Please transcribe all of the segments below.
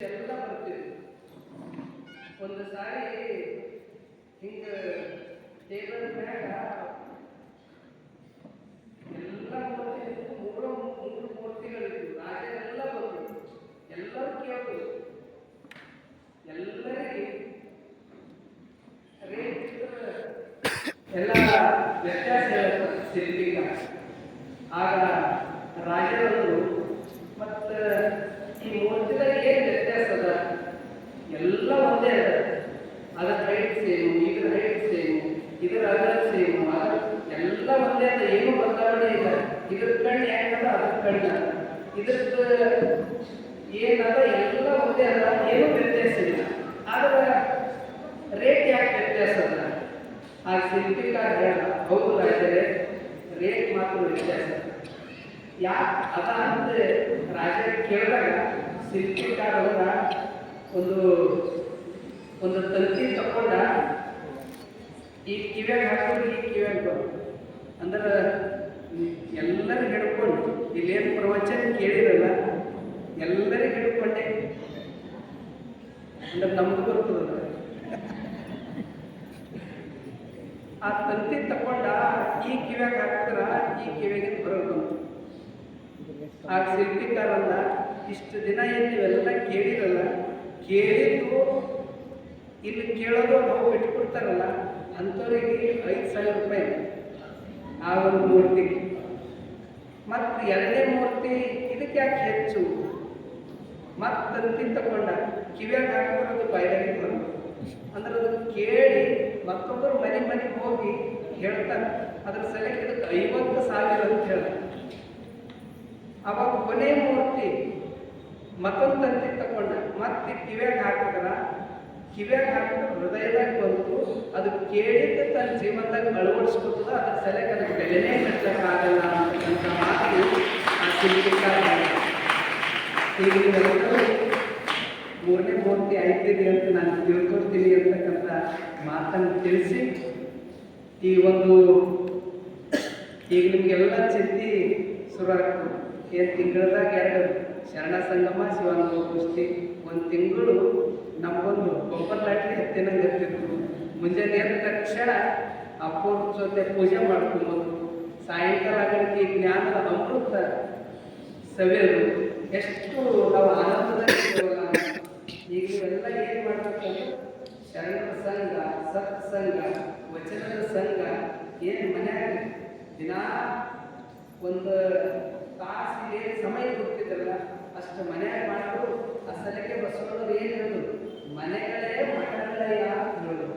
ಎಲ್ಲ ಬರ್ತೀವಿ ಒಂದು ಸಾರಿ ಹಿಂಗ ಟೇಬಲ್ ಮ್ಯಾಗ ಎಲ್ಲ ಮೂರ್ತಿ ಮೂರು ಮೂರು ಮೂರ್ತಿಗಳಿದ್ವು ರಾಜರೆಲ್ಲ ಬಂದ್ರು ಎಲ್ಲರೂ ಕೇಳಿದ್ರು ಎಲ್ಲರಿಗೆ ರೇಟ್ ಎಲ್ಲ ವ್ಯತ್ಯಾಸ ಹೇಳ್ತಾರೆ ಶಿಲ್ಪಿಗ ಆಗ ರಾಜರು ಮತ್ತು ಈ ಮೂರ್ತಿದಾಗ ಏನು ವ್ಯತ್ಯಾಸ ಅದ ಎಲ್ಲ ಒಂದೇ ಅದ ಅದರ ಹೈಟ್ ಸೇಮು ಇದ್ರ ಹೈಟ್ ಸೇಮು ಇದರ ಅಗಲ ಸೇಮು ಅದ ಎಲ್ಲ ಒಂದೇ ಅದ ಏನು ಬದಲಾವಣೆ ಇಲ್ಲ ಇದ್ರ ಕಣ್ಣು ಹೆಂಗದ ಅದ್ರ ಕಣ್ಣು ಇದ್ರದ್ದು ಏನದ ಎಲ್ಲ ಅದರ ಅದ ಏನು ವ್ಯತ್ಯಾಸ ಇಲ್ಲ ಆದರೆ ರೇಟ್ ಯಾಕೆ ವ್ಯತ್ಯಾಸ ಅದ ಆ ಶಿಲ್ಪಿಕಾರ ಹೇಳ ಹೌದು ರಾಜರೇ, ರೇಟ್ ಮಾತ್ರ ವ್ಯತ್ಯಾಸ ಯಾಕೆ? ಅದ ಅಂತ ರಾಜ ಕೇಳಿದಾಗ ಶಿಲ್ಪಿಕಾರ ಅವರ ಒಂದು ಒಂದು ತಂತಿ ತಕೊಂಡ ಈ ಕಿವ್ಯಾಗ ಹಾಕೊಂಡು ಈ ಕಿವ್ಯಾಗ ಬಂದು ಅಂದ್ರೆ ಎಲ್ಲರೂ ಹಿಡ್ಕೊಂಡು, ಇಲ್ಲೇನು ಪ್ರವಚನ ಕೇಳಿರಲ್ಲ ಎಲ್ಲರಿಗೂ ಹಿಡ್ಕೊಂಡೆ ಅಂದ್ರೆ ನಮ್ಗೆ ಬರ್ತದ ಆ ತಂತಿ ತಕೊಂಡ ಈ ಕಿವ್ಯಾಗ ಹಾಕಿದ್ರ ಈ ಕಿವ್ಯಾಗಿಂದ ಬರೋದು. ಆ ಶಿಲ್ಪಿಕಾರಲ್ಲ ಇಷ್ಟು ದಿನ ಏನು ಕೇಳಿರಲ್ಲ, ಕೇಳಿದ್ದು ಇಲ್ಲಿ ಕೇಳೋದು ನಾವು ಬಿಟ್ಕೊಡ್ತಾರಲ್ಲ ಅಂಥವ್ರಿಗೆ ಐದು ಸಾವಿರ ರೂಪಾಯಿ ಆ ಒಂದು ಮೂರ್ತಿಗೆ ಮತ್ತು ಎರಡನೇ ಮೂರ್ತಿ ಇದಕ್ಕೆ ಯಾಕೆ ಹೆಚ್ಚು? ಮತ್ತು ತಂತಿ ತಕೊಂಡ. ಕಿವ್ಯಾಗ ಹಾಕಿರೋದು ಅದು ಬಂತು ಅಂದ್ರೆ ಅದನ್ನು ಕೇಳಿ ಮತ್ತೊಬ್ಬರು ಮನೆ ಮನೆಗೆ ಹೋಗಿ ಹೇಳ್ತಾರೆ. ಅದ್ರ ಸಲಕ್ಕೆ ಇದಕ್ಕೆ ಐವತ್ತು ಸಾವಿರ ಅಂತ ಹೇಳ್ತಾರೆ. ಅವಾಗ ಕೊನೆ ಮೂರ್ತಿ ಮತ್ತೊಂದು ತಂತಿ ತಕೊಂಡ ಮತ್ತೆ ಕಿವ್ಯಾಗ ಹಾಕಿದ್ರ ಕಿವ್ಯಾಗ ಹಾಕಿದ್ರೆ ಹೃದಯದಾಗ ಬಂತು. ಅದು ಕೇಳಿದ್ದು ತನ್ನ ಜೀವನದಾಗ ಅಳವಡಿಸ್ಕೊತದ. ಅದ್ರ ಸಲಕ್ಕೆ ಅದಕ್ಕೆ ಬೆಲೆನೇ ಕಟ್ಟಕ್ಕಾಗಲ್ಲ ಅಂತಕ್ಕಂಥ ಮಾತು ಆ ಶಿಲ್ಪಿಕಾರ ಈಗ ಐತಿದೆ ಅಂತ ನಾನು ತಿಳ್ಕೊಳ್ತೀನಿ ಅಂತಕ್ಕಂಥ ಮಾತನ್ನು ತಿಳಿಸಿ, ಈ ಒಂದು ಈಗ ನಿಮಗೆಲ್ಲ ಚಿಂತೆ ಶುರು ಆಗ್ತದೆ ಏನು ತಿಂಗಳದಾಗ ಎರಡು ಶರಣ ಸಂಗಮ ಶಿವಾನುಭವ ಕುಸ್ತಿ ಒಂದು ತಿಂಗಳು ನಮಗೊಂದು ಗೊಬ್ಬರ ಲಾಟ್ಲಿ ಹತ್ತಿನಂಗೆ ಇರ್ತಿದ್ರು ಮುಂಜಾನೆ ಎದ್ದ ತಕ್ಷಣ ಅಪ್ಪನ ಜೊತೆ ಪೂಜೆ ಮಾಡ್ಕೊಂಬೋದು ಸಾಯಂಕಾಲ ಆಗಲಿಕ್ಕೆ ಜ್ಞಾನದ ಅಮೃತ ಸವಿಯೋದು ಎಷ್ಟು ನಾವು ಆನಂದದಲ್ಲಿದ್ದೇವಲ್ಲ ಈಗ ನೀವೆಲ್ಲ ಏನು ಮಾಡಬೇಕಂದ್ರೆ ಶರಣರ ಸಂಘ ಸತ್ಸಂಗ ವಚನದ ಸಂಘ ಏನು ಮನ್ಯಾಗ ದಿನ ಒಂದು ತಾಸು ಏನು ಸಮಯ ಕೊಡ್ತಿದ್ದಲ್ಲ, ಅಷ್ಟು ಮನ್ಯಾಗ ಮಾಡೋದು ಅಸಲಕ್ಕೆ ಬಸವಣ್ಣವ್ರು ಏನಿರೋದು? ಮನೆಗಳೇ ಮಠಗಳೇ ಹೇಳೋದು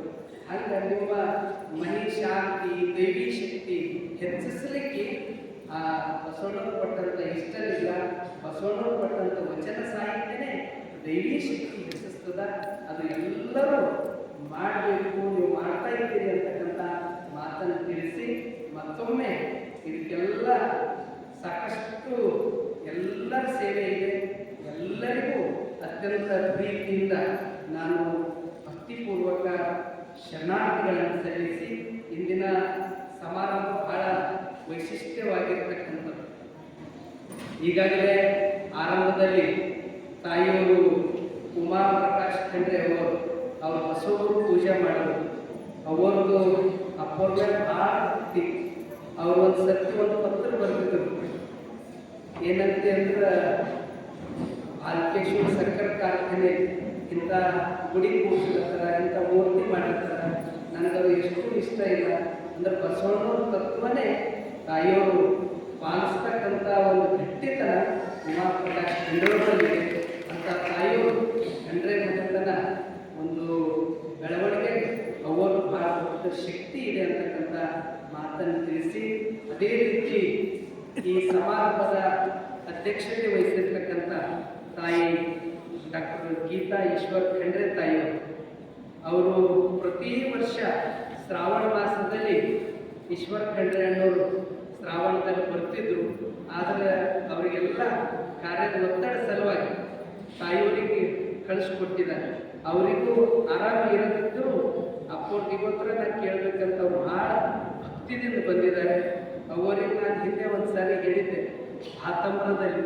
ಹಂಗೆ ನಿಮ್ಮ ಮನಿ ಶಾಂತಿ ದೈವಿ ಶಕ್ತಿ ಹೆಚ್ಚಿಸಲಿಕ್ಕೆ ಆ ಬಸವಣ್ಣವರು ಕೊಟ್ಟಂತ ಇಷ್ಟಲಿಲ್ಲ ಬಸವಣ್ಣವರು ಕೊಟ್ಟಂಥ ವಚನ ಸಾಹಿತ್ಯನೇ ದೈವಿ ಶಕ್ತಿ ಹೆಚ್ಚಿಸ್ತದ. ಅದು ಎಲ್ಲರೂ ಮಾಡಬೇಕು, ನೀವು ಮಾಡ್ತಾ ಇದ್ದೀರಿ ಅಂತಕ್ಕಂಥ ಮಾತನ್ನು ತಿಳಿಸಿ ಮತ್ತೊಮ್ಮೆ ಇದಕ್ಕೆಲ್ಲ ಸಾಕಷ್ಟು ಎಲ್ಲ ಸೇವೆ ಇದೆ. ಎಲ್ಲರಿಗೂ ಅತ್ಯಂತ ಪ್ರೀತಿಯಿಂದ ನಾನು ಭಕ್ತಿಪೂರ್ವಕ ಶರಣಾರ್ಥಿಗಳನ್ನು ಸಲ್ಲಿಸಿ ಇಂದಿನ ಸಮಾರಂಭ ಬಹಳ ವೈಶಿಷ್ಟ್ಯವಾಗಿರ್ತಕ್ಕಂಥದ್ದು. ಈಗಾಗಲೇ ಆರಂಭದಲ್ಲಿ ತಾಯಿಯವರು ಉಮಾ ಪ್ರಕಾಶ್ ಖಂಡ್ರೆ ಅವರು ಅವರು ಬಸವರು ಪೂಜೆ ಮಾಡೋದು ಅವರದು ಅಪೂರ್ವ ಅವ್ರು ಒಂದು ಸರ್ತಿ ಒಂದು ಪತ್ರ ಬರ್ತಿದ್ರು ಏನಂತೆ ಅಂದ್ರೆ ಆಲ್ಕೇಶ್ವರ ಸರ್ಕಾರ ಕಾರ್ಖಾನೆ ಇಂಥ ಗುಡಿ ಕೂಡ ಇಂಥ ಮೂರ್ತಿ ಮಾಡಿರ್ತಾರ. ನನಗದು ಎಷ್ಟು ಇಷ್ಟ ಇಲ್ಲ. ಅಂದ್ರೆ ಬಸವಣ್ಣವ್ರ ತತ್ವನೇ ತಾಯಿಯವರು ಪಾಲಿಸ್ತಕ್ಕಂಥ ಒಂದು ಗಟ್ಟಿತನ ಉಮಾ ಅಂತ ತಾಯಿಯವರು ಕಂಡ್ರೆ ಮಗತನ ಒಂದು ಬೆಳವಣಿಗೆ ಅವರು ಬಹಳ ದೊಡ್ಡ ಶಕ್ತಿ ಇದೆ ಅಂತಕ್ಕಂಥ ಮಾತನ್ನು ತಿಳಿಸಿ ಅದೇ ರೀತಿ ಈ ಸಮಾರಂಭದ ಅಧ್ಯಕ್ಷತೆ ವಹಿಸಿರ್ತಕ್ಕಂಥ ತಾಯಿ ಡಾಕ್ಟರ್ ಗೀತಾ ಈಶ್ವರ್ ಖಂಡ್ರೆ ತಾಯಿಯವರು ಅವರು ಪ್ರತಿ ವರ್ಷ ಶ್ರಾವಣ ಮಾಸದಲ್ಲಿ ಈಶ್ವರ್ ಖಂಡ್ರೆ ಅನ್ನೋರು ಶ್ರಾವಣದಲ್ಲಿ ಬರ್ತಿದ್ರು. ಆದರೆ ಅವರಿಗೆಲ್ಲ ಕಾರ್ಯದ ಒತ್ತಡ ಸಲುವಾಗಿ ತಾಯಿಯವರಿಗೆ ಕಳಿಸ್ಕೊಟ್ಟಿದ್ದಾರೆ. ಅವರಿಗೂ ಆರಾಮ ಇರದಿದ್ದರೂ ಅಪ್ಪವ್ರಿಗೆ ಇವತ್ತರ ನಾನು ಕೇಳಬೇಕಂತ ಅವ್ರು ಭಾಳ ಭಕ್ತಿದಿಂದ ಬಂದಿದ್ದಾರೆ. ಅವರಿಗೆ ನಾನು ಹಿಂದೆ ಒಂದು ಸಾರಿ ಹೇಳಿದ್ದೆ ಆತಂಬರದಲ್ಲಿ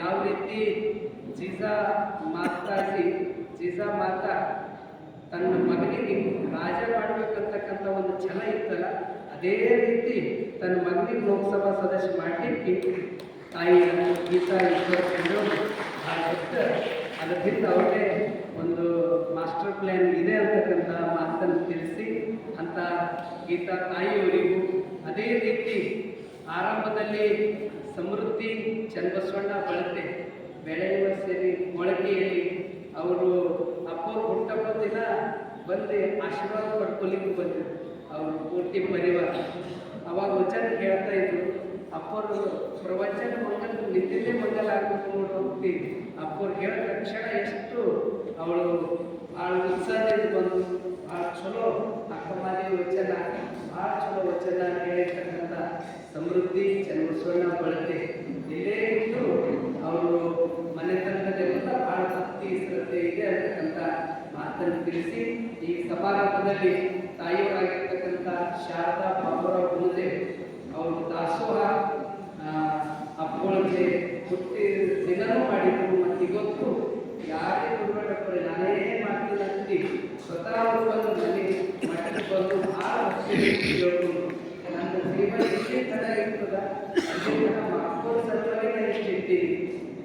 ಯಾವ ರೀತಿ ಜೀಜಾ ಮಾತಾಜಿ ಜೀಸಾ ಮಾತಾ, ತನ್ನ ಮಗನಿಗೆ ರಾಜ ಮಾಡಬೇಕಂತಕ್ಕಂಥ ಒಂದು ಛಲ ಇತ್ತಲ್ಲ, ಅದೇ ರೀತಿ ತನ್ನ ಮಗನಿಗೆ ಲೋಕಸಭಾ ಸದಸ್ಯ ಮಾಡಲಿಕ್ಕೆ ತಾಯಿ ಗೀತಾ ಈಶ್ವರ ಅದಕ್ಕಿಂತ ಅದರಿಂದ ಅವ್ರಿಗೆ ಒಂದು ಮಾಸ್ಟರ್ ಪ್ಲ್ಯಾನ್ ಇದೆ ಅಂತಕ್ಕಂಥ ಮಾತನ್ನು ತಿಳಿಸಿ ಅಂತ ಗೀತಾ ತಾಯಿಯವರಿಗೂ ಅದೇ ರೀತಿ ಆರಂಭದಲ್ಲಿ ಸಮೃದ್ಧಿ ಚನ್ನಬಸವಣ್ಣ ಬಳತೆ ಬೆಳೆಯುವ ಸೇರಿ ಮೊಳಕೆಯಲ್ಲಿ ಅವರು ಅಪ್ಪನ ಹುಟ್ಟಪ್ಪ ದಿನ ಬಂದು ಆಶೀರ್ವಾದ ಪಡ್ಕೊಲಿಕ್ಕೆ ಬಂದರು. ಅವರು ಪೂರ್ತಿ ಪರಿವಾರ. ಅವಾಗ ವಚನ ಹೇಳ್ತಾ ಇದ್ರು, ಅಪ್ಪರು ಪ್ರವಚನ ಮಂಗಲ್ ನಿದ್ದೆ ಮಂಗಲ್ ಆಗ್ಬೇಕು ನೋಡು ಹೋಗ್ತಿ ಅಪ್ಪರು ಹೇಳಿದ ತಕ್ಷಣ ಎಷ್ಟು ಅವಳು ಭಾಳ ಉತ್ಸಾಹದಿಂದ ಬಂದು, ಭಾಳ ಚಲೋ ಅಕ್ಕಮಾರಿ ವಚನ, ಭಾಳ ಚಲೋ ವಚನ ಹೇಳಿರ್ತಕ್ಕಂಥ ಸಮೃದ್ಧಿ ಚನ್ನಬಸವಣ್ಣ ಬಳಕೆ ಇಲ್ಲೇ ಇದ್ದು ಅವರು ಮನೆ ಮನೆತನದಲ್ಲೆಲ್ಲ ಭಾಳ ಭಕ್ತಿ, ಶ್ರದ್ಧೆ ಇದೆ ಅಂತಕ್ಕಂಥ ಮಾತನ್ನು ತಿಳಿಸಿ, ಈ ಸಮಾರಂಭದಲ್ಲಿ ತಾಯಿಯವರಾಗಿರ್ತಕ್ಕಂಥ ಶಾರದಾ ಬಾಬುರ ಗುರುದೆ ಅವರು ದಾಸೋಹ ಅಪ್ಪೊಳಗೆ ಹುಟ್ಟಿ ದಿನನೂ ಮಾಡಿದ್ರು ಮತ್ತು ಇವತ್ತು ಯಾರೇ ಗುರುಗಳ ನಾನೇ ಮಾಡ್ತೀನಿ ಅಂತ, ಸ್ವತಃ ಅವರು ಬಂದು ಮನೆ ಮಠಕ್ಕೆ ಬಂದು ಭಾಳ ಭಕ್ತಿ ಹೇಳ್ಕೊಂಡು ನನ್ನ ಜೀವನ ಎಷ್ಟೇ ಥರ ಇರ್ತದ ಅದೇ ನಮ್ಮ ಅಪ್ಪನ ಸಲುವಾಗಿ ನಾನು ಇಷ್ಟು ಇದ್ದೀನಿ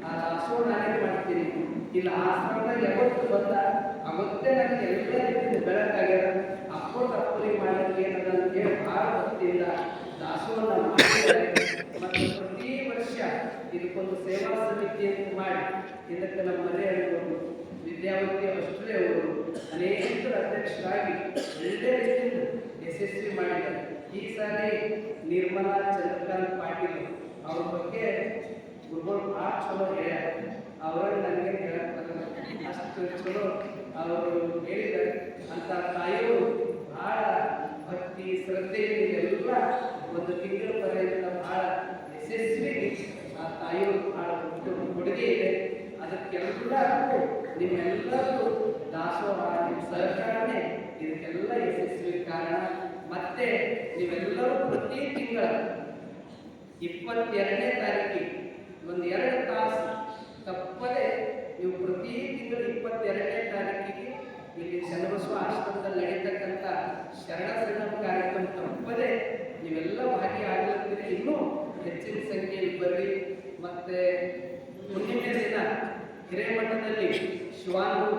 ಆ ದಾಸೋಹ ನಾನೇ ಮಾಡ್ತೀನಿ ಇಲ್ಲ ಆಶ್ರಮದಾಗ ಯಾವತ್ತು ಬಂದ, ಅವತ್ತೇ ನನಗೆ ಎಲ್ಲ ರೀತಿಯಿಂದ ಬೆಳಕಾಗ್ಯದ. ಅಪ್ಪೋ ತಪ್ಪಲಿ ಮಾಡಲಿಕ್ಕೆ ಏನದ ಅಂತ ಹೇಳಿ ಭಾಳ ಭಕ್ತಿಯಿಂದ ದಾಸೋಹ ಮತ್ತು ಪ್ರತಿ ವರ್ಷ ಇದಕ್ಕೊಂದು ಸೇವಾ ಸಮಿತಿ ಅಂತ ಮಾಡಿ ಇದಕ್ಕೆ ನಮ್ಮ ಮನೆಯವರು ವಿದ್ಯಾವತಿ ಅಷ್ಟೇ ಅವರು ಅನೇಕರ ಅಧ್ಯಕ್ಷರಾಗಿ ಒಳ್ಳೆ ರೀತಿಯಿಂದ ಯಶಸ್ವಿ ಮಾಡಿದ್ದಾರೆ. ಈ ಸಾರಿ ನಿರ್ಮಲಾ ಚಂದ್ರಕಾಂತ್ ಪಾಟೀಲ್ ಅವ್ರ ಬಗ್ಗೆ ಗುರುಗಳು ಭಾಳ ಚಲೋ ಹೇಳ್ಯಾರ ಅವರಲ್ಲಿ ನನಗೆ ಹೇಳಕ್ ಬರಲ್ಲ. ಅಷ್ಟು ಚಲೋ ಅವರು ಹೇಳಿದ್ದಾರೆ. ಅಂತ ತಾಯಿಯವರು ಬಹಳ ಭಕ್ತಿ ಶ್ರದ್ಧೆಯಿಂದ ಎಲ್ಲ ಒಂದು ತಿಂಗಳ ಪರ್ಯಂತ ಬಹಳ ಯಶಸ್ವಿ ಆ ತಾಯಿಯವರು ಬಹಳ ದೊಡ್ಡ ಕೊಡುಗೆ ಇದೆ. ಅದಕ್ಕೆಲ್ಲರಿಗೂ ನಿಮ್ಮೆಲ್ಲರೂ ದಾಸೋಹ, ನಿಮ್ಮ ಸಹಕಾರನೇ. ಇದಕ್ಕೆಲ್ಲ ಯಶಸ್ವಿ ಕಾರಣ. ಮತ್ತೆ ನೀವೆಲ್ಲರೂ ಪ್ರತಿ ತಿಂಗಳ ಇಪ್ಪತ್ತೆರಡನೇ ತಾರೀಕಿಗೆ ಒಂದು ಎರಡು ತಾಸು. ತಪ್ಪದೆ ನೀವು ಪ್ರತಿ ತಿಂಗಳು ಇಪ್ಪತ್ತೆರಡನೇ ತಾರೀಕಿಗೆ ಇಲ್ಲಿ ಚನ್ನಬಸವ ಆಶ್ರಮದಲ್ಲಿ ನಡೀತಕ್ಕಂಥ ಶರಣ ಸಂಗಮ ಕಾರ್ಯಕ್ರಮ ತಪ್ಪದೆ ನೀವೆಲ್ಲ ಭಾಗಿಯಾಗಲಿದ್ದೀರಿ ಇನ್ನೂ ಹೆಚ್ಚಿನ ಸಂಖ್ಯೆಯಲ್ಲಿ ಬರ್ರಿ. ಮತ್ತೆ ಮುಂದಿನ ದಿನ ಹಿರೇಮಠದಲ್ಲಿ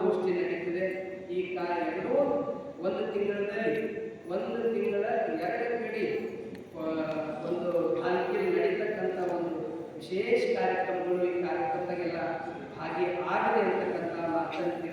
ಗೋಷ್ಠಿ ನಡೀತಿದೆ. ಈ ಕಾಲ ಎರಡೂ ಒಂದು ತಿಂಗಳಲ್ಲಿ, ಒಂದು ತಿಂಗಳ ಎರಡು ಕಡೆ ಒಂದು ಭಾಗ್ಯ ನಡೀತಕ್ಕಂಥ ಒಂದು ವಿಶೇಷ ಕಾರ್ಯಕ್ರಮಗಳು ಈ ಕಾರ್ಯಕ್ರಮದಾಗೆಲ್ಲ ಹಾಗೆ ಆಗದೆ ಅಂತಕ್ಕಂಥ ಮಾತನ್ನು